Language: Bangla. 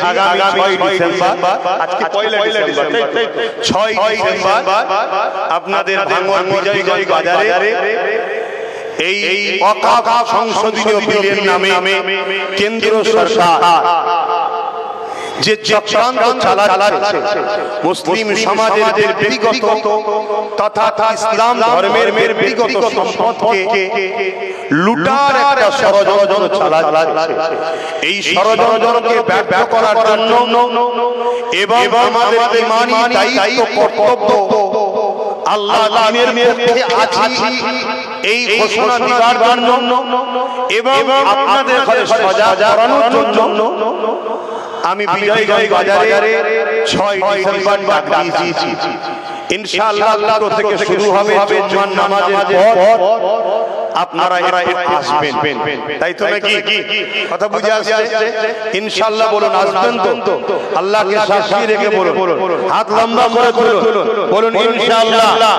আগামী ছয় ডিসেম্বর আজকে পয়লা ডিসেম্বর ছয় ডিসেম্বর আপনাদের ভাঙন বিজয়গঞ্জ বাজারে এই এই সংশোধনীয় বিলের নামে কেন্দ্র সরকার যে চক্রান্ত চালাচ্ছে মুসলিম সমাজের ব্যক্তিগত তথা ইসলাম ধর্মের মের ব্যক্তিগত সম্পদকে লুটার একটা ষড়যন্ত্র চালাচ্ছে। এই ষড়যন্ত্রকে ব্যর্থ করার জন্য এবং আমাদের ইমানি দায়িত্ব কর্তব্য আল্লাহ পক্ষে আছি। এই ঘোষণা দেওয়ার জন্য এবং আপনাদের ঘরে করানোর জন্য আমি বিজয়গঞ্জ বাজারে ছয় ডিসেম্বর ডাক দিয়েছি। ইনশাআল্লাহ আল্লাহ থেকে শুরু হবে জুমার নামাজের পর। আপনারা আসবেন। তাই তো নাকি? কথা বুঝে আসছে? ইনশাআল্লাহ বলুন আসবেন তো। আল্লাহকে সাক্ষী রেখে বলুন। হাত লম্বা করে তুলুন। বলুন ইনশাআল্লাহ।